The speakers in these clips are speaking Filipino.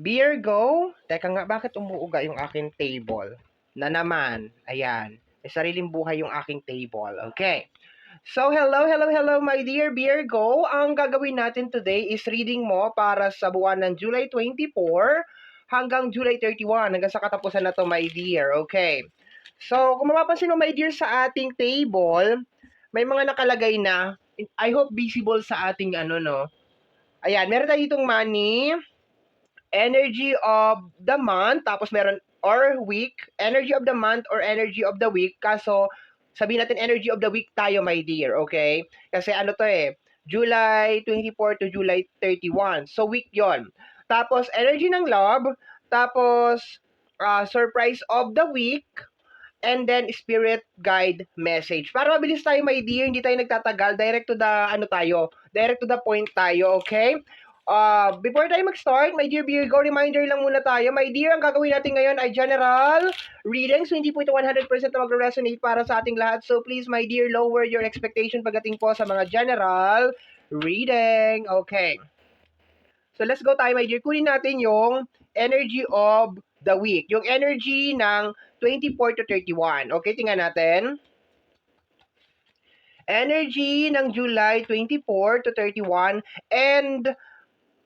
Virgo, teka nga, bakit umuuga yung aking table? Na naman, ayan, may sariling buhay yung aking table. Okay. So, hello, hello, hello, my dear Virgo. Ang gagawin natin today is reading mo para sa buwan ng July 24 hanggang July 31, hanggang sa katapusan na to, my dear. Okay. So, kung mapapansin mo, my dear, sa ating table, may mga nakalagay na, I hope visible sa ating ano, no? Ayan, meron tayo ditong money, energy of the month, tapos meron or week, energy of the month or energy of the week. Kaso, sabihin natin energy of the week tayo, my dear, okay? Kasi ano to eh, July 24 to July 31. So, week yon. Tapos, energy ng love, tapos, uh, surprise of the week, and then spirit guide message. Para mabilis tayo, my dear, hindi tayo nagtatagal, direct to the, ano tayo, direct to the point tayo, okay? Uh, before tayo mag-start, my dear Virgo, reminder lang muna tayo. My dear, ang gagawin natin ngayon ay general readings. So, hindi po ito 100% na mag-resonate para sa ating lahat. So, please, my dear, lower your expectation pagdating po sa mga general reading. Okay. So, let's go tayo, my dear. Kunin natin yung energy of the week. Yung energy ng 24 to 31. Okay, tingnan natin. Energy ng July 24 to 31 and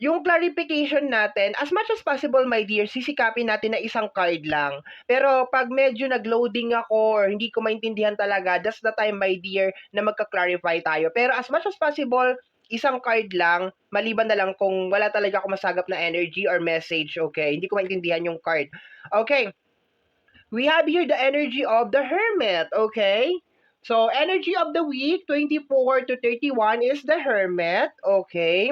yung clarification natin, as much as possible, my dear, sisikapin natin na isang card lang. Pero pag medyo nag-loading ako or hindi ko maintindihan talaga, that's the time, my dear, na magka-clarify tayo. Pero as much as possible, isang card lang, maliban na lang kung wala talaga ako masagap na energy or message, okay? Hindi ko maintindihan yung card. Okay. We have here the energy of the Hermit, okay? So, energy of the week, 24 to 31 is the Hermit, okay?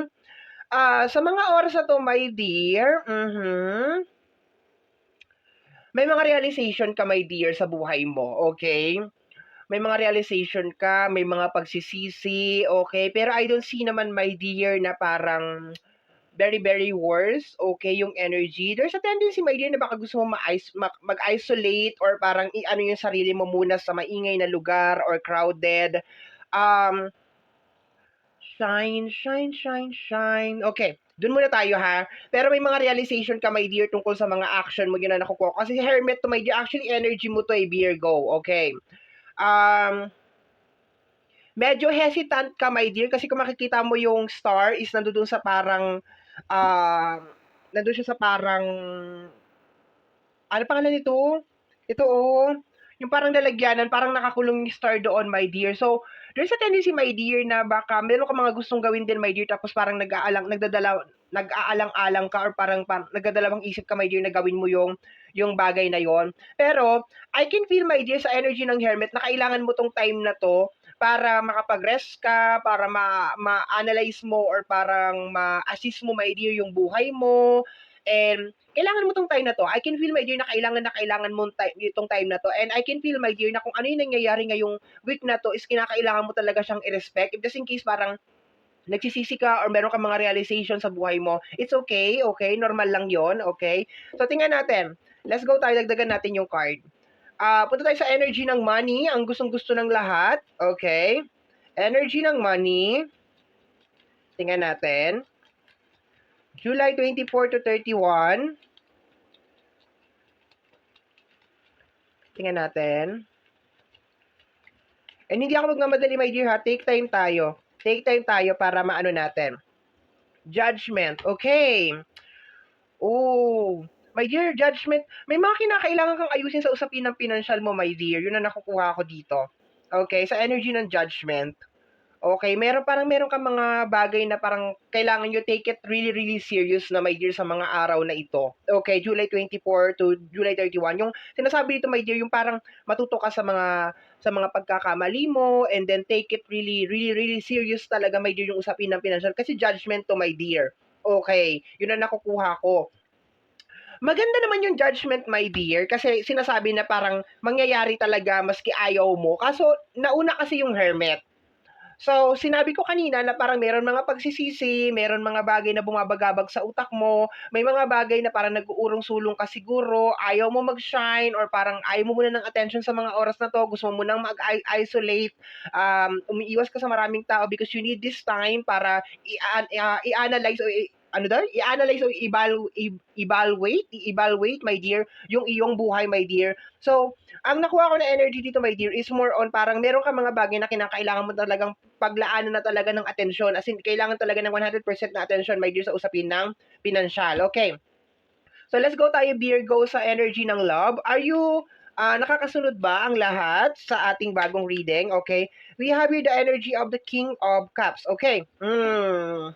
Ah, sa mga oras na to, my dear, mhm. May mga realization ka, my dear, sa buhay mo, okay? May mga realization ka, may mga pagsisisi, okay? Pero I don't see naman, my dear, na parang very, very worse, okay, yung energy. There's a tendency, my dear, na baka gusto mo ma- mag-isolate or parang i-ano yung sarili mo muna sa maingay na lugar or crowded. Um, shine, shine, shine, shine. Okay, dun muna tayo ha. Pero may mga realization ka, my dear, tungkol sa mga action mo yun na nakukuha. Kasi Hermit to, my dear, actually energy mo to, eh, Virgo. Okay. Um, medyo hesitant ka, my dear, kasi kung makikita mo yung star is nandoon sa parang, uh, nandoon siya sa parang, ano pangalan nito? Ito, oh, yung parang lalagyanan, parang nakakulong yung star doon, my dear. So, there's a tendency, my dear, na baka meron ka mga gustong gawin din, my dear, tapos parang nag-aalang, nagdadala, nag-aalang-alang ka or parang, parang nagdadalawang isip ka, my dear, na gawin mo yung yung bagay na yon. Pero, I can feel, my dear, sa energy ng Hermit na kailangan mo tong time na to para makapag-rest ka, para ma- ma-analyze mo or parang ma-assist mo, my dear, yung buhay mo. And kailangan mo tong time na to. I can feel, my dear, na kailangan na kailangan mo time, itong time na to. And I can feel, my dear, na kung ano yung nangyayari ngayong week na to is kinakailangan mo talaga siyang i-respect. If just in case parang nagsisisi ka or meron ka mga realization sa buhay mo, it's okay, okay? Normal lang yon okay? So, tingnan natin. Let's go tayo, dagdagan natin yung card. Uh, punta tayo sa energy ng money, ang gustong-gusto ng lahat, okay? Energy ng money. Tingnan natin. July 24 to 31. Tingnan natin. And hindi ako magmamadali, my dear, ha? Take time tayo. Take time tayo para maano natin. Judgment. Okay. Oh. My dear, judgment. May mga kinakailangan kang ayusin sa usapin ng financial mo, my dear. Yun ang nakukuha ko dito. Okay, sa energy ng judgment. Okay, meron parang meron kang mga bagay na parang kailangan you take it really really serious na my dear sa mga araw na ito. Okay, July 24 to July 31. Yung sinasabi dito my dear, yung parang matuto ka sa mga sa mga pagkakamali mo and then take it really really really serious talaga my dear yung usapin ng financial kasi judgment to my dear. Okay, yun ang nakukuha ko. Maganda naman yung judgment, my dear, kasi sinasabi na parang mangyayari talaga maski ayaw mo. Kaso, nauna kasi yung hermit. So, sinabi ko kanina na parang meron mga pagsisisi, meron mga bagay na bumabagabag sa utak mo, may mga bagay na parang nag-uurong-sulong ka siguro, ayaw mo mag-shine, or parang ayaw mo muna ng attention sa mga oras na to, gusto mo munang mag-isolate, um, umiiwas ka sa maraming tao because you need this time para i-analyze o ano daw, i-analyze o evalu- i- evaluate, i-evaluate, my dear, yung iyong buhay, my dear. So, ang nakuha ko na energy dito, my dear, is more on parang meron ka mga bagay na kinakailangan mo talagang paglaanan na talaga ng atensyon. As in, kailangan talaga ng 100% na atensyon, my dear, sa usapin ng pinansyal. Okay. So, let's go tayo, Virgo, sa energy ng love. Are you Ah, nakakasunod ba ang lahat sa ating bagong reading? Okay. We have here the energy of the King of Cups. Okay. Hmm.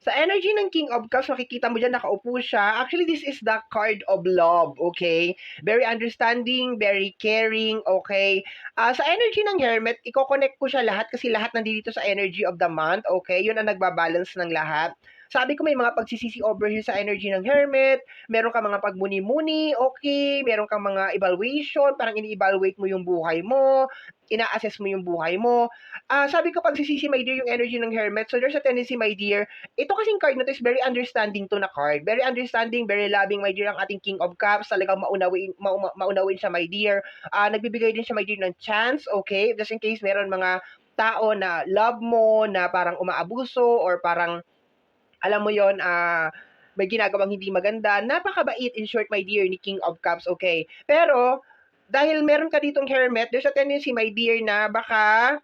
Sa energy ng King of Cups, makikita mo dyan, nakaupo siya. Actually, this is the card of love, okay? Very understanding, very caring, okay? Ah, sa energy ng Hermit, i-connect ko siya lahat kasi lahat nandito sa energy of the month, okay? Yun ang nagbabalance ng lahat. Sabi ko may mga pagsisisi over here sa energy ng Hermit, meron ka mga pagmuni-muni, okay, meron kang mga evaluation, parang ini-evaluate mo yung buhay mo, ina-assess mo yung buhay mo. Ah, sabi ko pagsisisi, my dear, yung energy ng Hermit, so there's a tendency, my dear, ito kasing card na to is very understanding to na card. Very understanding, very loving, my dear, ang ating King of Cups, talagang maunawin, ma- maunawin siya, my dear. Ah, nagbibigay din siya, my dear, ng chance, okay, just in case meron mga tao na love mo, na parang umaabuso, or parang alam mo yon ah, may ginagawang hindi maganda. Napakabait, in short, my dear, ni King of Cups, okay? Pero, dahil meron ka ditong hermit, there's a tendency, my dear, na baka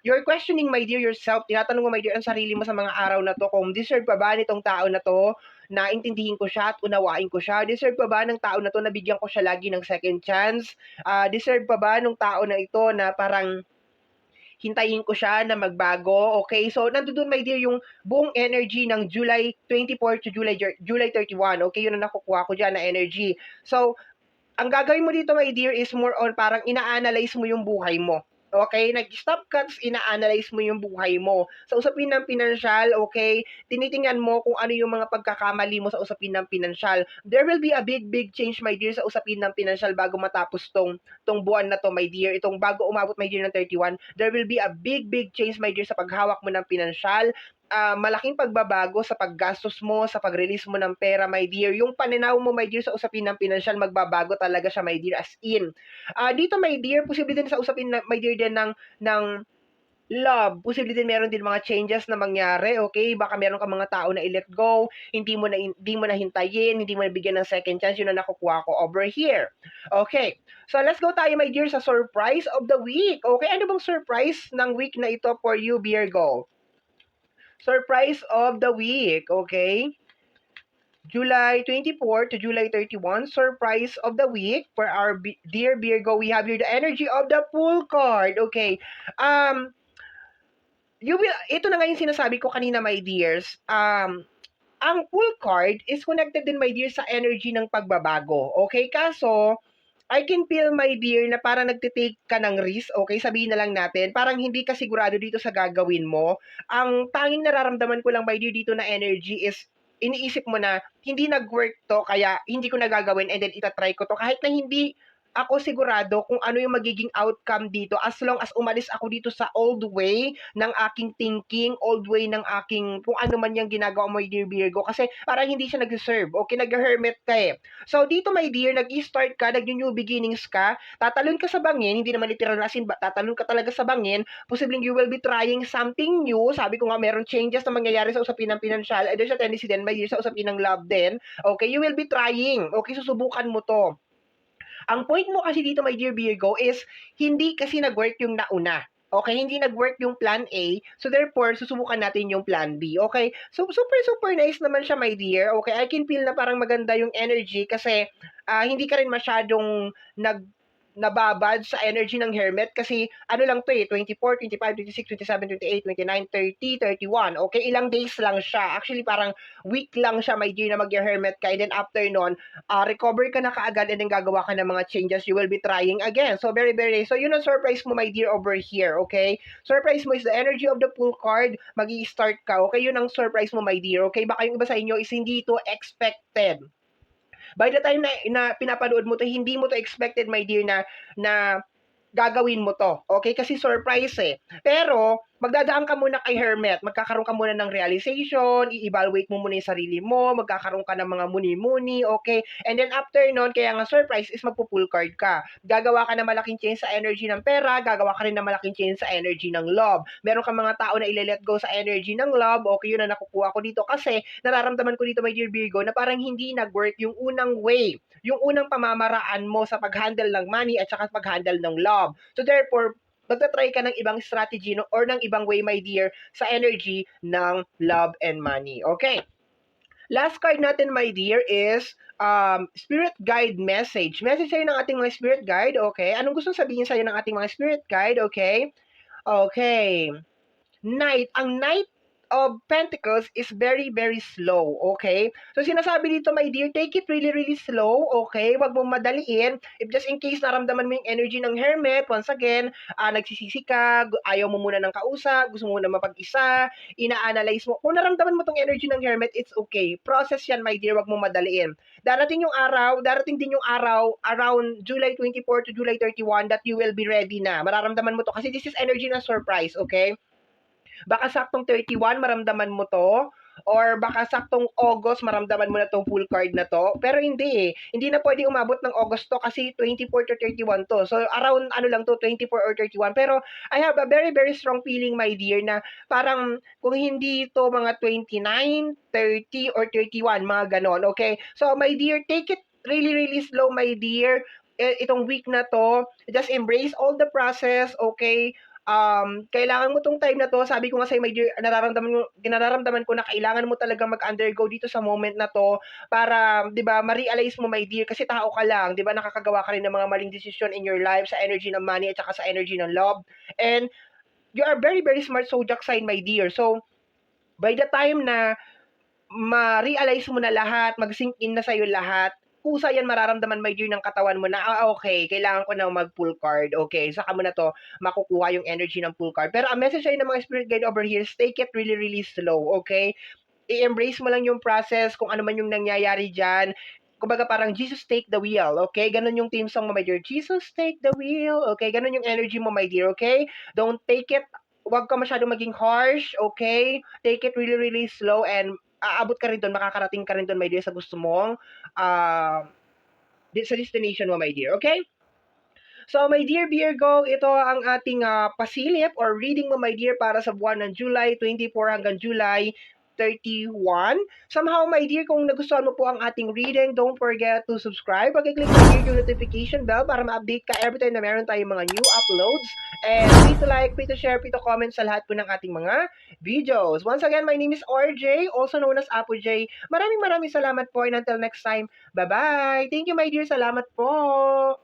you're questioning, my dear, yourself. Tinatanong mo, my dear, ang sarili mo sa mga araw na to, kung deserve pa ba nitong tao na to, na intindihin ko siya at unawain ko siya? Deserve pa ba ng tao na to na bigyan ko siya lagi ng second chance? Ah, deserve pa ba ng tao na ito na parang hintayin ko siya na magbago. Okay? So, nandoon, my dear, yung buong energy ng July 24 to July, July 31. Okay? Yun ang nakukuha ko dyan na energy. So, ang gagawin mo dito, my dear, is more on parang ina-analyze mo yung buhay mo. Okay? Nag-stop cuts, ina-analyze mo yung buhay mo. Sa usapin ng pinansyal, okay? Tinitingnan mo kung ano yung mga pagkakamali mo sa usapin ng pinansyal. There will be a big, big change, my dear, sa usapin ng pinansyal bago matapos tong, tong buwan na to, my dear. Itong bago umabot, my dear, ng 31. There will be a big, big change, my dear, sa paghawak mo ng pinansyal uh, malaking pagbabago sa paggastos mo, sa pag-release mo ng pera, my dear. Yung paninaw mo, my dear, sa usapin ng financial, magbabago talaga siya, my dear, as in. Uh, dito, my dear, posible din sa usapin, na, my dear, din ng, ng love, posible din meron din mga changes na mangyari, okay? Baka meron ka mga tao na i-let go, hindi mo na hindi mo na hintayin, hindi mo na bigyan ng second chance, yun na nakukuha ko over here. Okay. So let's go tayo my dear sa surprise of the week. Okay, ano bang surprise ng week na ito for you, Virgo? Surprise of the week, okay? July 24 to July 31, surprise of the week for our B- dear Virgo. We have here the energy of the Fool card. Okay. Um, you will, ito na nga yung sinasabi ko kanina, my dears. Um, ang Fool card is connected din, my dear, sa energy ng pagbabago. Okay? Kaso, I can feel, my dear, na parang nagtitake ka ng risk, okay? Sabihin na lang natin, parang hindi ka sigurado dito sa gagawin mo. Ang tanging nararamdaman ko lang, my dear, dito na energy is iniisip mo na hindi nag-work to, kaya hindi ko nagagawin and then itatry ko to. Kahit na hindi ako sigurado kung ano yung magiging outcome dito as long as umalis ako dito sa old way ng aking thinking, old way ng aking kung ano man yung ginagawa mo, dear Virgo. Kasi parang hindi siya nag-serve. Okay, nag-hermit ka eh. So, dito, my dear, nag-start ka, nag-new beginnings ka, tatalon ka sa bangin, hindi naman literal na sin, tatalon ka talaga sa bangin, posibleng you will be trying something new. Sabi ko nga, meron changes na mangyayari sa usapin ng financial, and there's a tendency din, dear, sa usapin ng love din. Okay, you will be trying. Okay, susubukan mo to. Ang point mo kasi dito, my dear Virgo, is hindi kasi nag-work yung nauna. Okay, hindi nag-work yung plan A. So therefore, susubukan natin yung plan B. Okay? So super super nice naman siya, my dear. Okay, I can feel na parang maganda yung energy kasi uh, hindi ka rin masyadong nag nababad sa energy ng hermit kasi ano lang to eh, 24, 25, 26, 27, 28, 29, 30, 31. Okay, ilang days lang siya. Actually, parang week lang siya, my dear, na mag-hermit ka. And then after nun, uh, recover ka na kaagad and then gagawa ka ng mga changes. You will be trying again. So, very, very, so yun ang surprise mo, my dear, over here. Okay? Surprise mo is the energy of the pool card. mag start ka. Okay? Yun ang surprise mo, my dear. Okay? Baka yung iba sa inyo is hindi to expected by the time na, na pinapanood mo to, hindi mo to expected, my dear, na, na gagawin mo to. Okay? Kasi surprise eh. Pero, magdadaan ka muna kay Hermet. Magkakaroon ka muna ng realization, i-evaluate mo muna yung sarili mo, magkakaroon ka ng mga muni-muni, okay? And then after nun, kaya nga surprise is magpo-pull card ka. Gagawa ka ng malaking change sa energy ng pera, gagawa ka rin ng malaking change sa energy ng love. Meron ka mga tao na ile-let go sa energy ng love, okay, yun na nakukuha ko dito kasi nararamdaman ko dito, my dear Virgo, na parang hindi nag-work yung unang way, yung unang pamamaraan mo sa pag-handle ng money at saka pag-handle ng love. So therefore, magta-try ka ng ibang strategy no, or ng ibang way, my dear, sa energy ng love and money. Okay. Last card natin, my dear, is um, spirit guide message. Message sa'yo ng ating mga spirit guide, okay? Anong gusto sabihin sa'yo ng ating mga spirit guide, okay? Okay. Knight. Ang Knight of Pentacles is very, very slow, okay? So, sinasabi dito, my dear, take it really, really slow, okay? Huwag mong madaliin. If just in case naramdaman mo yung energy ng Hermit, once again, ah, nagsisisi ka, ayaw mo muna ng kausap, gusto mo muna mapag-isa, ina-analyze mo. Kung naramdaman mo tong energy ng Hermit, it's okay. Process yan, my dear, huwag mong madaliin. Darating yung araw, darating din yung araw around July 24 to July 31 that you will be ready na. Mararamdaman mo to kasi this is energy na surprise, okay? Baka saktong 31, maramdaman mo to. Or baka saktong August, maramdaman mo na tong full card na to. Pero hindi eh. Hindi na pwede umabot ng August to kasi 24 to 31 to. So around ano lang to, 24 or 31. Pero I have a very, very strong feeling, my dear, na parang kung hindi to mga 29, 30, or 31, mga ganon. Okay? So my dear, take it really, really slow, my dear. Eh, Itong week na to, just embrace all the process, okay? Um, kailangan mo tong time na to, sabi ko nga sa'yo, dear, nararamdaman, nararamdaman ko na kailangan mo talaga mag-undergo dito sa moment na to para, di ba, ma-realize mo, my dear, kasi tao ka lang, di ba, nakakagawa ka rin ng mga maling decision in your life sa energy ng money at saka sa energy ng love. And you are very, very smart zodiac sign, my dear. So, by the time na ma-realize mo na lahat, mag-sink in na sa'yo lahat, kusa yan mararamdaman my dear ng katawan mo na, ah, okay, kailangan ko na mag-pull card. Okay, saka mo na to makukuha yung energy ng pull card. Pero ang message sa'yo ng mga spirit guide over here take it really, really slow, okay? I-embrace mo lang yung process, kung ano man yung nangyayari dyan. Kumbaga parang Jesus take the wheel, okay? Ganon yung team song mo, my dear. Jesus take the wheel, okay? Ganon yung energy mo, my dear, okay? Don't take it, wag ka masyadong maging harsh, okay? Take it really, really slow and aabot ka rin doon, makakarating ka rin doon, my dear, sa gusto mong di- sa destination mo, my dear, okay? So, my dear Virgo, ito ang ating ah, pasilip or reading mo, my dear, para sa buwan ng July 24 hanggang July 31. Somehow, my dear, kung nagustuhan mo po ang ating reading, don't forget to subscribe. Pag-click mo yung notification bell para ma-update ka every time na meron tayong mga new uploads. And please to like, please to share, please to comment sa lahat po ng ating mga videos. Once again, my name is RJ, also known as Apo J. Maraming maraming salamat po and until next time, bye-bye! Thank you, my dear. Salamat po!